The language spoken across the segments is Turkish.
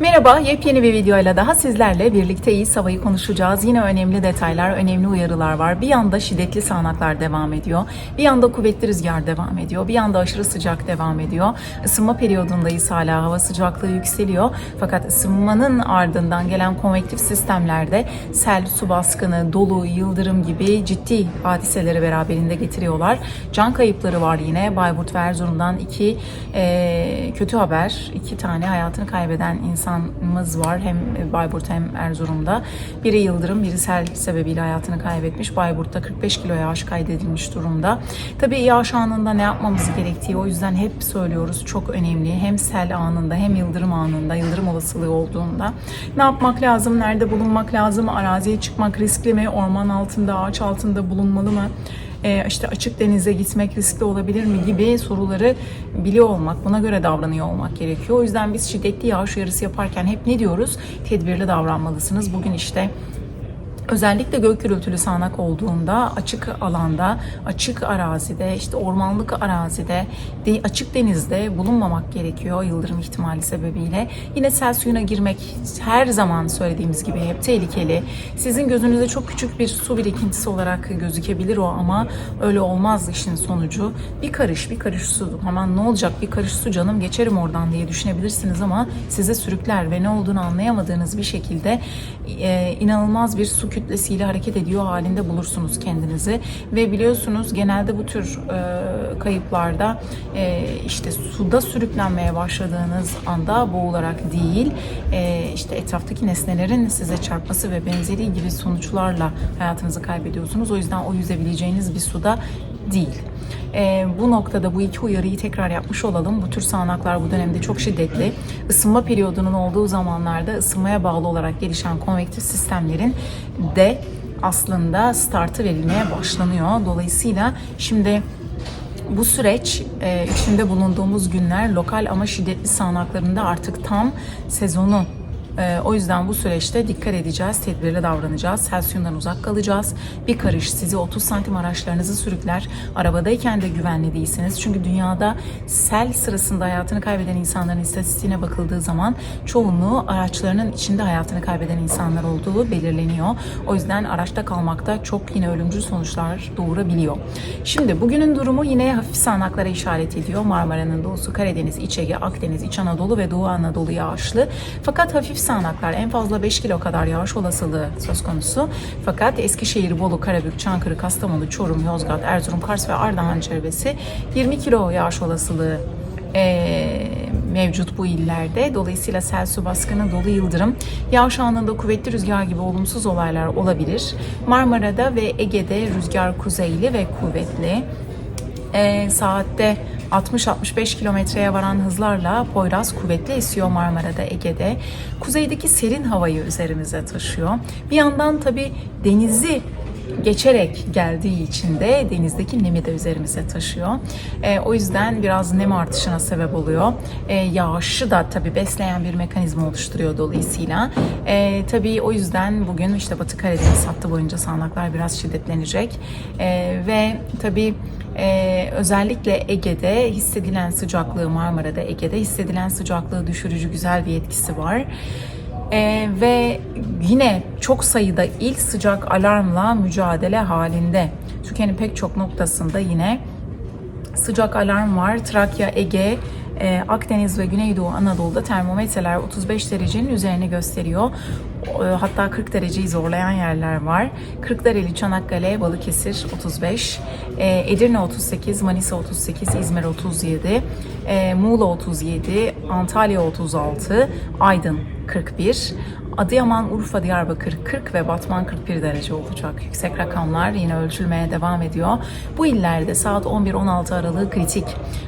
Merhaba, yepyeni bir videoyla daha sizlerle birlikteyiz. Havayı konuşacağız. Yine önemli detaylar, önemli uyarılar var. Bir yanda şiddetli sağanaklar devam ediyor. Bir yanda kuvvetli rüzgar devam ediyor. Bir yanda aşırı sıcak devam ediyor. Isınma periyodundayız hala. Hava sıcaklığı yükseliyor. Fakat ısınmanın ardından gelen konvektif sistemlerde sel, su baskını, dolu, yıldırım gibi ciddi hadiseleri beraberinde getiriyorlar. Can kayıpları var yine. Bayburt ve Erzurum'dan iki eee, kötü haber. iki tane hayatını kaybeden insanımız var. Hem Bayburt hem Erzurum'da. Biri yıldırım, biri sel sebebiyle hayatını kaybetmiş. Bayburt'ta 45 kilo yağış kaydedilmiş durumda. Tabii yağış anında ne yapmamız gerektiği o yüzden hep söylüyoruz. Çok önemli. Hem sel anında hem yıldırım anında, yıldırım olasılığı olduğunda ne yapmak lazım, nerede bulunmak lazım, araziye çıkmak riskli mi, orman altında, ağaç altında bulunmalı mı? E, işte açık denize gitmek riskli olabilir mi gibi soruları biliyor olmak, buna göre davranıyor olmak gerekiyor. O yüzden biz şiddetli yağış uyarısı yaparken hep ne diyoruz? Tedbirli davranmalısınız. Bugün işte Özellikle gök gürültülü sağanak olduğunda açık alanda, açık arazide, işte ormanlık arazide, de- açık denizde bulunmamak gerekiyor yıldırım ihtimali sebebiyle. Yine sel suyuna girmek her zaman söylediğimiz gibi hep tehlikeli. Sizin gözünüze çok küçük bir su birikintisi olarak gözükebilir o ama öyle olmaz işin sonucu. Bir karış, bir karış su. Hemen ne olacak bir karış su canım geçerim oradan diye düşünebilirsiniz ama size sürükler ve ne olduğunu anlayamadığınız bir şekilde e, inanılmaz bir su kütlesiyle hareket ediyor halinde bulursunuz kendinizi ve biliyorsunuz genelde bu tür e, kayıplarda e, işte suda sürüklenmeye başladığınız anda boğularak değil e, işte etraftaki nesnelerin size çarpması ve benzeri gibi sonuçlarla hayatınızı kaybediyorsunuz. O yüzden o yüzebileceğiniz bir suda değil. Ee, bu noktada bu iki uyarıyı tekrar yapmış olalım. Bu tür sağanaklar bu dönemde çok şiddetli. Isınma periyodunun olduğu zamanlarda ısınmaya bağlı olarak gelişen konvektif sistemlerin de aslında startı verilmeye başlanıyor. Dolayısıyla şimdi bu süreç e, içinde bulunduğumuz günler lokal ama şiddetli sağanaklarında artık tam sezonu ee, o yüzden bu süreçte dikkat edeceğiz, tedbirli davranacağız, sel suyundan uzak kalacağız. Bir karış sizi 30 santim araçlarınızı sürükler. Arabadayken de güvenli değilsiniz. Çünkü dünyada sel sırasında hayatını kaybeden insanların istatistiğine bakıldığı zaman çoğunluğu araçlarının içinde hayatını kaybeden insanlar olduğu belirleniyor. O yüzden araçta kalmakta çok yine ölümcül sonuçlar doğurabiliyor. Şimdi bugünün durumu yine hafif sağanaklara işaret ediyor. Marmara'nın doğusu, Karadeniz, İç Ege, Akdeniz, İç Anadolu ve Doğu Anadolu yağışlı. Fakat hafif sağanaklar en fazla 5 kilo kadar yağış olasılığı söz konusu. Fakat Eskişehir, Bolu, Karabük, Çankırı, Kastamonu, Çorum, Yozgat, Erzurum, Kars ve Ardahan çevresi 20 kilo yağış olasılığı eee, mevcut bu illerde. Dolayısıyla sel su baskını, dolu yıldırım, yağış anında kuvvetli rüzgar gibi olumsuz olaylar olabilir. Marmara'da ve Ege'de rüzgar kuzeyli ve kuvvetli. Eee, saatte 60-65 kilometreye varan hızlarla Poyraz kuvvetli esiyor Marmara'da, Ege'de. Kuzeydeki serin havayı üzerimize taşıyor. Bir yandan tabii denizi geçerek geldiği için de denizdeki nemi de üzerimize taşıyor. Ee, o yüzden biraz nem artışına sebep oluyor. Ee, yağışı da tabii besleyen bir mekanizma oluşturuyor dolayısıyla. Ee, tabii o yüzden bugün işte Batı Karadeniz hattı boyunca sağanaklar biraz şiddetlenecek. Ee, ve tabii ee, özellikle Ege'de hissedilen sıcaklığı Marmara'da Ege'de hissedilen sıcaklığı düşürücü güzel bir etkisi var. Ee, ve yine çok sayıda il sıcak alarmla mücadele halinde. Türkiye'nin pek çok noktasında yine sıcak alarm var. Trakya, Ege, e, Akdeniz ve Güneydoğu Anadolu'da termometreler 35 derecenin üzerine gösteriyor. E, Hatta 40 dereceyi zorlayan yerler var. Kırklareli, Çanakkale, Balıkesir 35, e, Edirne 38, Manisa 38, İzmir 37, e, Muğla 37, Antalya 36, Aydın 41, Adıyaman, Urfa, Diyarbakır 40 ve Batman 41 derece olacak. Yüksek rakamlar yine ölçülmeye devam ediyor. Bu illerde saat 11-16 aralığı kritik.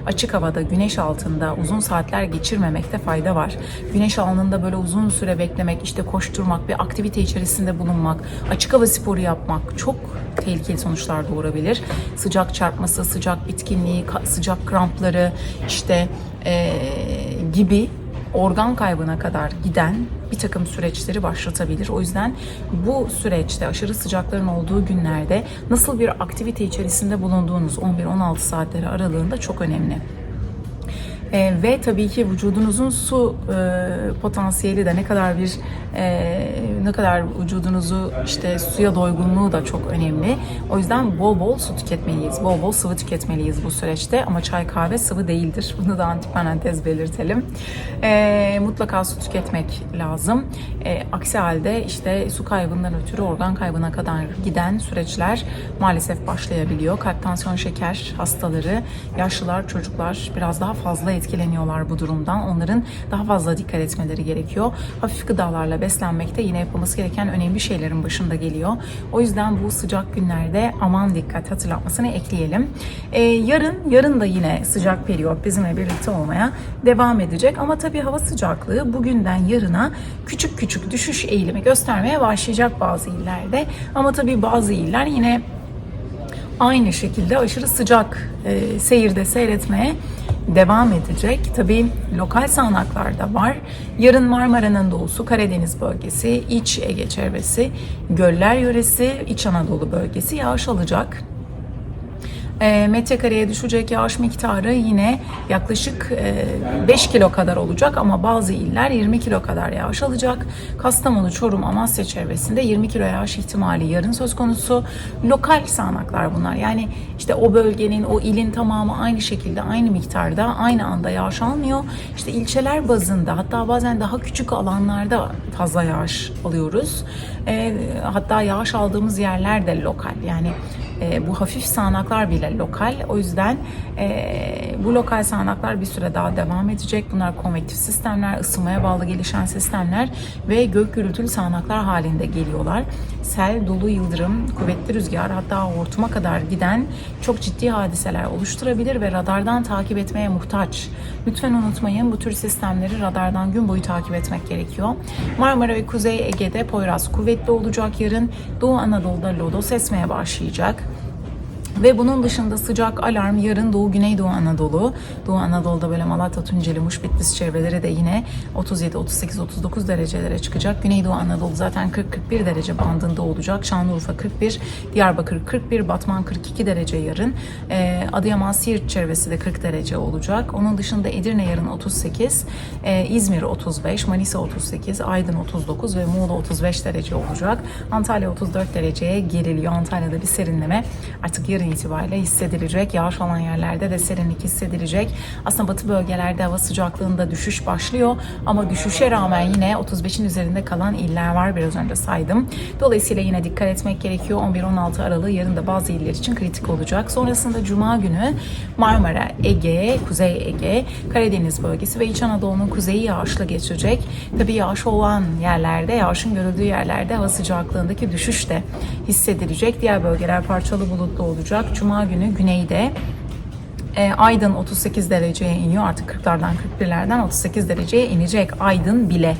Açık havada, güneş altında uzun saatler geçirmemekte fayda var. Güneş alnında böyle uzun süre beklemek, işte koşturmak, bir aktivite içerisinde bulunmak, açık hava sporu yapmak çok tehlikeli sonuçlar doğurabilir. Sıcak çarpması, sıcak bitkinliği, sıcak krampları işte eee, gibi organ kaybına kadar giden bir takım süreçleri başlatabilir. O yüzden bu süreçte aşırı sıcakların olduğu günlerde nasıl bir aktivite içerisinde bulunduğunuz 11-16 saatleri aralığında çok önemli. E, ve tabii ki vücudunuzun su e, potansiyeli de ne kadar bir e, ne kadar vücudunuzu işte suya doygunluğu da çok önemli. O yüzden bol bol su tüketmeliyiz. Bol bol sıvı tüketmeliyiz bu süreçte ama çay kahve sıvı değildir. Bunu da antiparantez belirtelim. E, mutlaka su tüketmek lazım. E, aksi halde işte su kaybından ötürü organ kaybına kadar giden süreçler maalesef başlayabiliyor. Kalp, tansiyon, şeker hastaları, yaşlılar, çocuklar biraz daha fazla etkileniyorlar bu durumdan. Onların daha fazla dikkat etmeleri gerekiyor. Hafif gıdalarla beslenmek de yine yapılması gereken önemli şeylerin başında geliyor. O yüzden bu sıcak günlerde aman dikkat hatırlatmasını ekleyelim. Ee, yarın, yarın da yine sıcak periyot bizimle birlikte olmaya devam edecek. Ama tabii hava sıcaklığı bugünden yarına küçük küçük düşüş eğilimi göstermeye başlayacak bazı illerde. Ama tabii bazı iller yine aynı şekilde aşırı sıcak e, seyirde seyretmeye devam edecek. Tabii lokal sağanaklar da var. Yarın Marmara'nın doğusu, Karadeniz bölgesi, İç Ege çevresi, Göller yöresi, İç Anadolu bölgesi yağış alacak. E, metrekareye düşecek yağış miktarı yine yaklaşık e, 5 kilo kadar olacak ama bazı iller 20 kilo kadar yağış alacak. Kastamonu, Çorum, Amasya çevresinde 20 kilo yağış ihtimali yarın söz konusu. Lokal sağanaklar bunlar. Yani işte o bölgenin, o ilin tamamı aynı şekilde, aynı miktarda, aynı anda yağış almıyor. İşte ilçeler bazında hatta bazen daha küçük alanlarda fazla yağış alıyoruz. E, hatta yağış aldığımız yerler de lokal. Yani e, bu hafif sağanaklar bile lokal. O yüzden e, bu lokal sağanaklar bir süre daha devam edecek. Bunlar konvektif sistemler, ısınmaya bağlı gelişen sistemler ve gök gürültülü sağanaklar halinde geliyorlar. Sel, dolu, yıldırım, kuvvetli rüzgar hatta hortuma kadar giden çok ciddi hadiseler oluşturabilir ve radardan takip etmeye muhtaç. Lütfen unutmayın bu tür sistemleri radardan gün boyu takip etmek gerekiyor. Marmara ve Kuzey Ege'de Poyraz kuvvetli olacak yarın. Doğu Anadolu'da lodos esmeye başlayacak. Ve bunun dışında sıcak alarm yarın Doğu Güneydoğu Anadolu. Doğu Anadolu'da böyle Malatya, Tunceli, Muş, Bitlis çevreleri de yine 37, 38, 39 derecelere çıkacak. Güneydoğu Anadolu zaten 40-41 derece bandında olacak. Şanlıurfa 41, Diyarbakır 41, Batman 42 derece yarın. Ee, Adıyaman, Siirt çevresi de 40 derece olacak. Onun dışında Edirne yarın 38, ee, İzmir 35, Manisa 38, Aydın 39 ve Muğla 35 derece olacak. Antalya 34 dereceye geriliyor. Antalya'da bir serinleme artık yarın itibariyle hissedilecek. Yağış olan yerlerde de serinlik hissedilecek. Aslında batı bölgelerde hava sıcaklığında düşüş başlıyor ama düşüşe rağmen yine 35'in üzerinde kalan iller var biraz önce saydım. Dolayısıyla yine dikkat etmek gerekiyor. 11-16 Aralığı yarın da bazı iller için kritik olacak. Sonrasında Cuma günü Marmara, Ege, Kuzey Ege, Karadeniz bölgesi ve İç Anadolu'nun kuzeyi yağışlı geçecek. Tabii yağış olan yerlerde, yağışın görüldüğü yerlerde hava sıcaklığındaki düşüş de hissedilecek. Diğer bölgeler parçalı bulutlu olacak. Cuma günü güneyde e, Aydın 38 dereceye iniyor. Artık 40'lardan 41'lerden 38 dereceye inecek Aydın bile.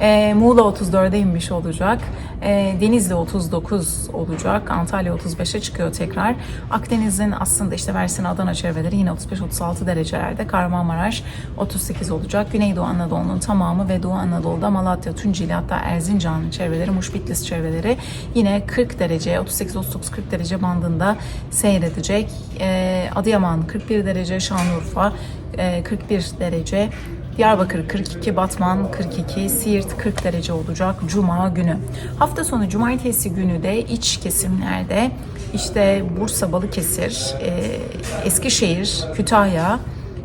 E, Muğla 34'e inmiş olacak. E, Denizli 39 olacak. Antalya 35'e çıkıyor tekrar. Akdeniz'in aslında işte Mersin, Adana çevreleri yine 35-36 derecelerde. Kahramanmaraş 38 olacak. Güneydoğu Anadolu'nun tamamı ve Doğu Anadolu'da Malatya, Tunceli hatta Erzincan çevreleri, Muş Bitlis çevreleri yine 40 derece, 38-39-40 derece bandında seyredecek. E, Adıyaman 41 derece, Şanlıurfa e, 41 derece. Diyarbakır 42, Batman 42, Siirt 40 derece olacak Cuma günü. Hafta sonu Cumartesi günü de iç kesimlerde işte Bursa, Balıkesir, e, Eskişehir, Kütahya,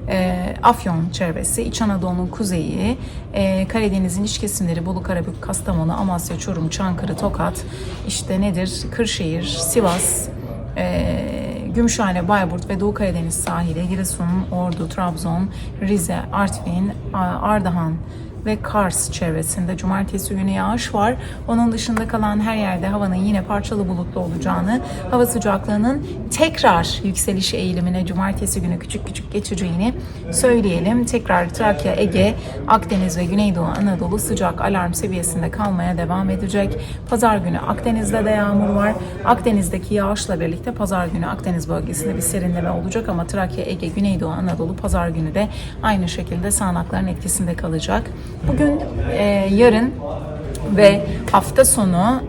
e, Afyon çevresi, İç Anadolu'nun kuzeyi, e, Karadeniz'in iç kesimleri Bolu, Karabük, Kastamonu, Amasya, Çorum, Çankırı, Tokat, işte nedir? Kırşehir, Sivas, e, Gümüşhane, Bayburt ve Doğu Karadeniz sahili, Giresun, Ordu, Trabzon, Rize, Artvin, Ardahan ve Kars çevresinde cumartesi günü yağış var. Onun dışında kalan her yerde havanın yine parçalı bulutlu olacağını, hava sıcaklığının tekrar yükseliş eğilimine cumartesi günü küçük küçük geçeceğini söyleyelim. Tekrar Trakya, Ege, Akdeniz ve Güneydoğu Anadolu sıcak alarm seviyesinde kalmaya devam edecek. Pazar günü Akdeniz'de de yağmur var. Akdeniz'deki yağışla birlikte pazar günü Akdeniz bölgesinde bir serinleme olacak ama Trakya, Ege, Güneydoğu Anadolu pazar günü de aynı şekilde sağanakların etkisinde kalacak. Bugün, e, yarın ve hafta sonu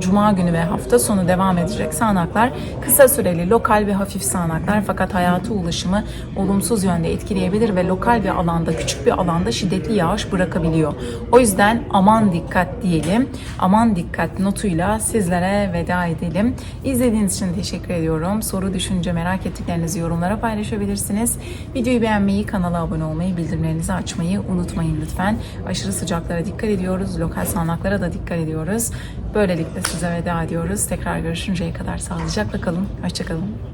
cuma günü ve hafta sonu devam edecek sağanaklar kısa süreli lokal ve hafif sağanaklar fakat hayatı ulaşımı olumsuz yönde etkileyebilir ve lokal bir alanda küçük bir alanda şiddetli yağış bırakabiliyor. O yüzden aman dikkat diyelim. Aman dikkat notuyla sizlere veda edelim. İzlediğiniz için teşekkür ediyorum. Soru, düşünce, merak ettiklerinizi yorumlara paylaşabilirsiniz. Videoyu beğenmeyi, kanala abone olmayı, bildirimlerinizi açmayı unutmayın lütfen. Aşırı sıcaklara dikkat ediyoruz. Lokal sağanaklara da dikkat ediyoruz. Böylelikle size veda ediyoruz. Tekrar görüşünceye kadar sağlıcakla kalın. Hoşçakalın.